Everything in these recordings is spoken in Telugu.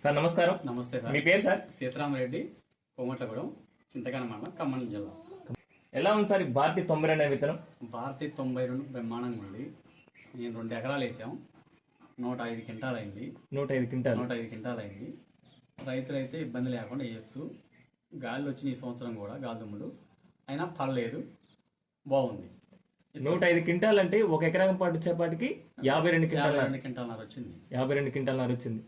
సార్ నమస్కారం. నమస్తే మీ సార్ పేరు సార్? సీతారామరెడ్డి కోమట్లగూడెం చింతకాన మండలం ఖమ్మం జిల్లా. ఎలా ఉంది సార్ భారతి తొంభై రెండు విత్తనం? భారతి తొంభై రెండు బ్రహ్మాండంగా ఉంది. నేను రెండు ఎకరాలు వేసాం. నూట ఐదు క్వింటాలు అయింది నూట ఐదు క్వింటాలు. నూట ఐదు క్వింటాలు అయింది రైతులు అయితే ఇబ్బంది లేకుండా వేయచ్చు. గాలి వచ్చిన ఈ సంవత్సరం కూడా గాలిదుమ్ములు అయినా పర్లేదు. బాగుంది. నూట ఐదు క్వింటాల్ అంటే ఒక ఎకరం పాటు వచ్చేపాటికి యాభై రెండు క్వింటాల్ రెండు క్వింటాలన్నర వచ్చింది. యాభై రెండు క్వింటాల్ నారు వచ్చింది.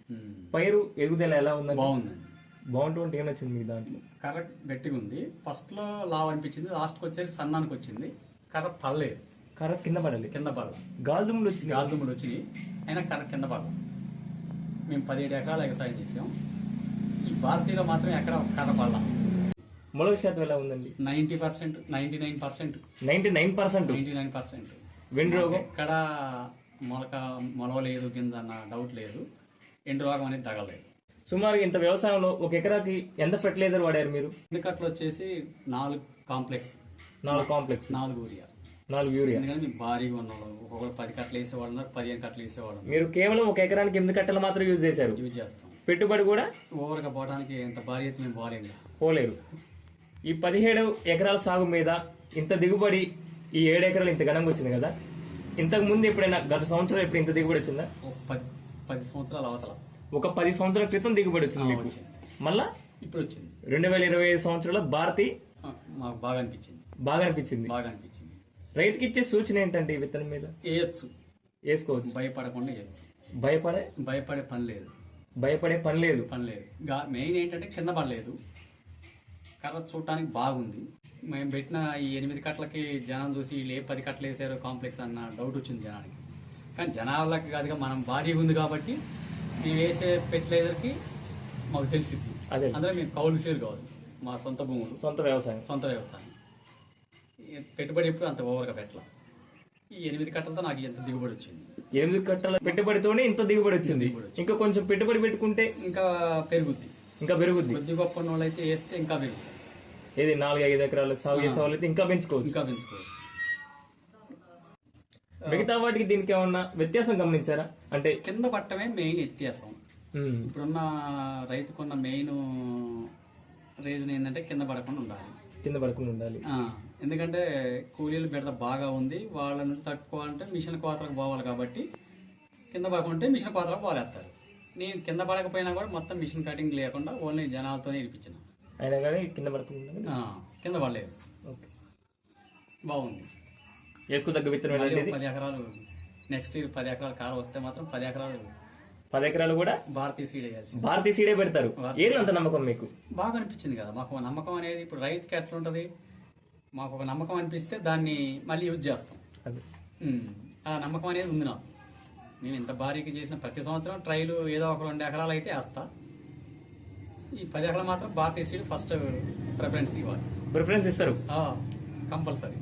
పైరు ఎగుదల ఎలా ఉందండి? బాగుందండి. బాగుంటుంది ఏం నచ్చింది మీ దాంట్లో? కర్ర గట్టిగా ఉంది ఫస్ట్లో లావ్ అనిపించింది. లాస్ట్కి వచ్చేసి సన్నానికి వచ్చింది. కర్ర పడలేదు. కర్ర కింద పడాలి కింద పడల. గాలిదుమ్ములు వచ్చింది గాలిదుమ్ములు వచ్చినాయి. అయినా కర్ర కింద పడల. మేము పదిహేడు ఎకరాలు వ్యవసాయం చేసాం. ఈ భారతీయులో మాత్రం ఎక్కడ కర్ర పడల. మొలక శాతం ఎలా ఉందండి? Ninety percent ninety nine percent. Ninety nine percent. Ninety nine percent. వెండి రోగం? ఎక్కడ మొలక మొలవలేదు కింద అన్న డౌట్ లేదు. ఎండు రోగం అనేది తగలేదు. సుమారు ఇంత వ్యవసాయంలో ఒక ఎకరాకి ఎంత ఫెర్టిలైజర్ వాడారు మీరు? ఎందుకట్లు వచ్చేసి నాలుగు కాంప్లెక్స్ నాలుగు కాంప్లెక్స్ నాలుగు ఊరియా నాలుగు యూరియా. ఎందుకంటే మేము భారీగా ఉన్నాం ఒక్కొక్కరు పది కట్టలు వేసేవాళ్ళు ఉన్నారు పదిహేను కట్టలు వేసేవాళ్ళు. మీరు కేవలం ఒక ఎకరానికి ఎనిమిది కట్టలు మాత్రం యూజ్ చేశారు. యూజ్ చేస్తాం. పెట్టుబడి కూడా? ఓవర్గా పోవడానికి ఎంత భారీ అయితే మేము పోలేము పోలేరు ఈ పదిహేడు ఎకరాల సాగు మీద ఇంత దిగుబడి ఈ ఏడు ఎకరాలు ఇంత ఘనంగా వచ్చింది కదా? ఇంతకు ముందు ఎప్పుడైనా గత సంవత్సరం ఎప్పుడు ఇంత దిగుబడి వచ్చిందా? పది పది సంవత్సరాల అవతల ఒక పది సంవత్సరాల క్రితం దిగుబడి వచ్చింది మీకు. మళ్ళా? ఇప్పుడు వచ్చింది. రెండు వేల ఇరవై ఐదు సంవత్సరంలో భారతి మాకు బాగా అనిపించింది. బాగా అనిపించింది. బాగా అనిపించింది. రైతుకి ఇచ్చే సూచన ఏంటంటే ఈ విత్తనం మీద? వేయచ్చు. వేసుకోవచ్చు. భయపడకుండా వేయచ్చు. భయపడే? భయపడే పని లేదు. భయపడే పని లేదు. పని లేదు. మెయిన్ ఏంటంటే కింద పడలేదు కర్ర చూడటానికి బాగుంది. మేము పెట్టిన ఈ ఎనిమిది కట్టలకి జనం చూసి వీళ్ళు ఏ పది కట్టలు వేసారో కాంప్లెక్స్ అన్న డౌట్ వచ్చింది జనానికి. కానీ జనాలకి కాదుగా మనం భారీగా ఉంది కాబట్టి మేము వేసే ఫెర్టిలైజర్కి మాకు తెలిసింది అదే. అందులో మేము కౌలు సేల్ కావాలి మా సొంత భూములు. సొంత వ్యవసాయం. సొంత వ్యవసాయం. పెట్టుబడి ఎప్పుడు అంత ఓవర్గా పెట్టాల. ఈ ఎనిమిది కట్టలతో నాకు ఎంత దిగుబడి వచ్చింది. ఎనిమిది కట్టల పెట్టుబడితోనే ఇంత దిగుబడి వచ్చింది. ఇంకా కొంచెం పెట్టుబడి పెట్టుకుంటే ఇంకా పెరుగుద్ది. ఇంకా పెరుగుద్ది. కొద్ది గొప్ప వాళ్ళైతే వేస్తే ఇంకా పెరుగుతుంది. ఏది నాలుగు ఐదు ఎకరాలు సాగు చేసే వాళ్ళైతే ఇంకా పెంచుకోవచ్చు. ఇంకా పెంచుకోవచ్చు. మిగతా వాటికి దీనికి ఏమన్నా వ్యత్యాసం గమనించారా? అంటే కింద పట్టమే మెయిన్ వ్యత్యాసం. ఉమ్, ఇప్పుడున్న రైతుకున్న మెయిన్ రీజన్ ఏంటంటే కింద పడకుండా ఉండాలి. కింద పడకుండా ఉండాలి. ఆ, ఎందుకంటే కూలీలు బెడద బాగా ఉంది. వాళ్ళ నుంచి తట్టుకోవాలంటే మిషన్ కోతలకు పోవాలి కాబట్టి కింద పడకుంటే మిషన్ కోతలకు పోలేస్తారు. నేను కింద పడకపోయినా కూడా మొత్తం మిషన్ కటింగ్ లేకుండా ఓన్లీ జనాలతోనే ఇరిపించిన అయినా కానీ కింద ఆ, కింద పడలేదు. ఓకే. బాగుంది. వేసుకోదగ్గ విత్తనం పది ఎకరాలు నెక్స్ట్ ఇయర్ పది ఎకరాల కారు వస్తే మాత్రం పది ఎకరాలు పది ఎకరాలు కూడా భారతీయ సీడ్ వేయాల్సింది భారతీయ సీడే పెడతారు. ఏది అంత నమ్మకం మీకు? బాగా అనిపించింది కదా. మాకు నమ్మకం అనేది ఇప్పుడు రైతుకి ఎట్లా ఉంటుంది? మాకు ఒక నమ్మకం అనిపిస్తే దాన్ని మళ్ళీ యూజ్ చేస్తాం. అది. ఆ నమ్మకం అనేది ఉంది నాకు. నేను ఇంత భారీగా చేసిన ప్రతి సంవత్సరం ట్రైలు ఏదో ఒక రెండు ఎకరాలు అయితే వేస్తా. ఈ పది ఎకరాలు మాత్రం భారతీయ సీడ్ ఫస్ట్ ప్రిఫరెన్స్ ఇవ్వాలి. ప్రిఫరెన్స్ ఇస్తారు. కంపల్సరీ.